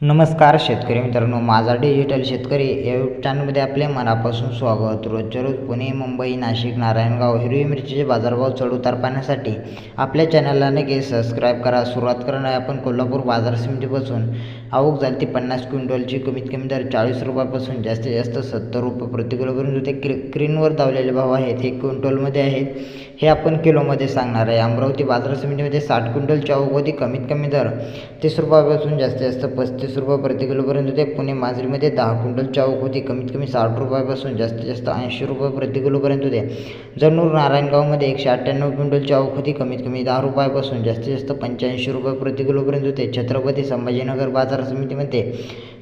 नमस्कार शेतकरी मित्रांनो माझा डिजिटल शेतकरी या यूट्यूब चॅनलमध्ये आपले मनापासून स्वागत. रोजच्या रोज पुणे मुंबई नाशिक नारायणगाव हिरवी मिरचीचे बाजारभाव चढउतार पाहण्यासाठी आपल्या चॅनलला नक्की सबस्क्राईब करा. सुरुवात करणार आपण कोल्हापूर बाजार समितीपासून. आवक झाली ती पन्नास क्विंटलची. कमीत कमी दर चाळीस रुपयापासून जास्तीत जास्त सत्तर रुपये प्रति किलोपर्यंत ते क्रीनवर धावलेले दावलेले भाव आहेत. हे क्विंटलमध्ये आहेत. हे आपण किलोमध्ये सांगणार आहे. अमरावती बाजार समितीमध्ये साठ क्विंटल चौगोदी होती कमीत कमी दर तीस रुपयापासून जास्तीत जास्त पस्तीस रुपये प्रति किलोपर्यंत होते. पुणे माजरीमध्ये दहा क्विंटल चौगोदी होती कमीत कमी साठ रुपयापासून जास्तीत जास्त ऐंशी रुपये प्रति किलोपर्यंत होते. जनूर नारायणगावमध्ये एकशे अठ्ठ्याण्णव क्विंटल आवक होती कमीत कमी दहा रुपयापासून जास्तीत जास्त पंच्याऐंशी रुपये प्रति किलोपर्यंत होते. छत्रपती संभाजीनगर बाजार समितीमध्ये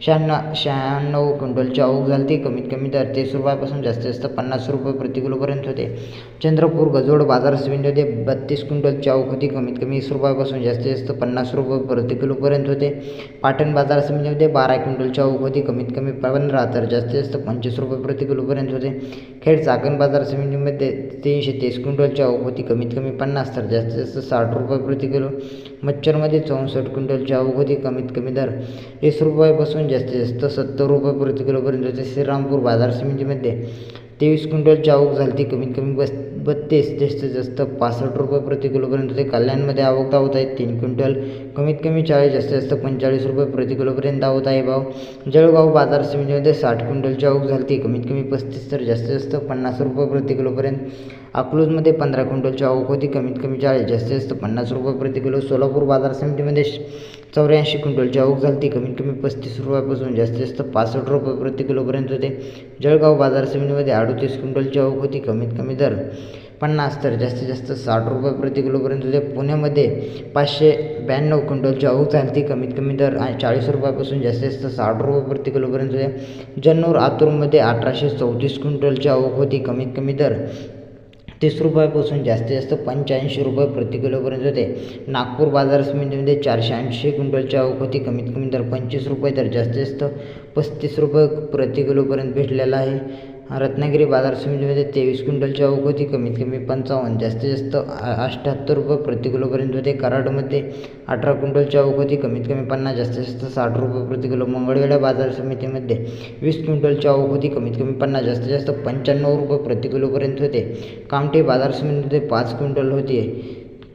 शहाण्णव शहाण्णव क्विंटलची चौक झाली ती कमीत कमी दर तीस रुपयापासून जास्तीत जास्त पन्नास रुपये प्रति किलोपर्यंत होते. चंद्रपूर गजोड बाजार समितीमध्ये बत्तीस क्विंटलची चाऊक होती कमीत कमी वीस रुपयापासून जास्तीत जास्त पन्नास रुपये प्रति किलोपर्यंत होते. पाटण बाजार समितीमध्ये बारा क्विंटलची चाऊक होती कमीत कमी पंधरा तर जास्तीत जास्त पंचवीस रुपये प्रति किलोपर्यंत होते. खेड चाकण बाजार समितीमध्ये तीनशे तीस क्विंटल चाऊक होती कमीत कमी पन्नास तर जास्तीत जास्त साठ रुपये प्रति किलो. मच्छरमध्ये चौसष्ट क्विंटलची चाऊक होती कमीत कमी दर वीस रुपयापासून जास्तीत जास्त सत्तर रुपये प्रति किलोपर्यंत होते. श्रीरामपूर बाजार समितीमध्ये तेवीस क्विंटलची आवक झाली ती कमीत कमी बस बत्तीस जास्तीत जास्त पासष्ट रुपये प्रति किलोपर्यंत. ते कल्याणमध्ये आवक दावत आहे. तीन क्विंटल कमीत कमी चाळीस जास्तीत जास्त पंचेचाळीस रुपये प्रति किलोपर्यंत दावत आहे भाव. जळगाव बाजार समितीमध्ये साठ क्विंटलची आवक झाली ती कमीत कमी पस्तीस तर जास्तीत जास्त पन्नास रुपये प्रति किलोपर्यंत. अकलूजमध्ये पंधरा क्विंटलची आवक होती. कमीत कमी चाळीस जास्तीत जास्त पन्नास रुपये प्रति किलो. सोलापूर बाजार समितीमध्ये चौऱ्याऐंशी क्विंटलची आवक झाली ती कमीत कमी पस्तीस रुपयापासून जास्तीत जास्त पासष्ट रुपये प्रति किलोपर्यंत होते. जळगाव बाजार समितीमध्ये अडतीस क्विंटलची आवक होती. कमीत कमी दर पन्नास तर जास्तीत जास्त साठ रुपये प्रति किलोपर्यंत होते. पुण्यामध्ये पाचशे ब्याण्णव क्विंटलची आवक झाली ती कमीत कमी दर चाळीस रुपयापासून जास्तीत जास्त साठ रुपये प्रति किलोपर्यंत होते. जन्नूर आतूरमध्ये अठराशे चौतीस क्विंटलची आवक होती. कमीत कमी दर तीस रुपयापासून जास्तीत जास्त पंच्याऐंशी रुपये प्रति किलोपर्यंत होते. नागपूर बाजार समितीमध्ये चारशे ऐंशी क्विंटलची आवक होती कमीत कमी दर पंचवीस रुपये तर जास्तीत जास्त पस्तीस रुपये प्रति किलोपर्यंत भेटलेला आहे. रत्नागिरी बाजार समितीमध्ये तेवीस क्विंटलची आवक होती कमीत कमी पंचावन्न जास्तीत जास्त अठ्ठ्याहत्तर रुपये प्रति किलोपर्यंत होते. कराडमध्ये अठरा क्विंटलची आवक होती कमीत कमी पन्नास जास्तीत जास्त साठ रुपये प्रति किलो. मंगळवेढा बाजार समितीमध्ये वीस क्विंटलची आवक होती कमीत कमी पन्नास जास्तीत जास्त पंच्याण्णव रुपये प्रति किलोपर्यंत होते. कामठी बाजार समितीमध्ये पाच क्विंटल होती.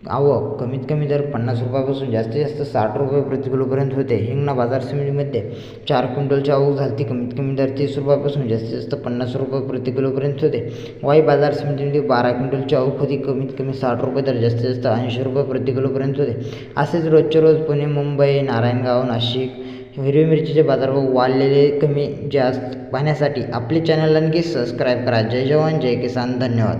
आवक कमीत कमी दर पन्नास रुपयापासून जास्तीत जास्त साठ रुपये प्रति किलोपर्यंत होते. हिंगणा बाजार समितीमध्ये चार क्विंटलची आवक झाली कमीत कमी दर तीस रुपयापासून जास्तीत जास्त पन्नास रुपये प्रति किलोपर्यंत होते. वाई बाजार समितीमध्ये बारा क्विंटलची आवक होती. कमीत कमी साठ रुपये दर जास्तीत जास्त ऐंशी रुपये प्रति किलोपर्यंत होते. असेच रोजच्या रोज पुणे मुंबई नारायणगाव नाशिक हिरवी मिरचीचे बाजारभाव वाढलेले कमी जास्त पाहण्यासाठी आपले चॅनलला नक्की सबस्क्राईब करा. जय जवान जय किसान. धन्यवाद.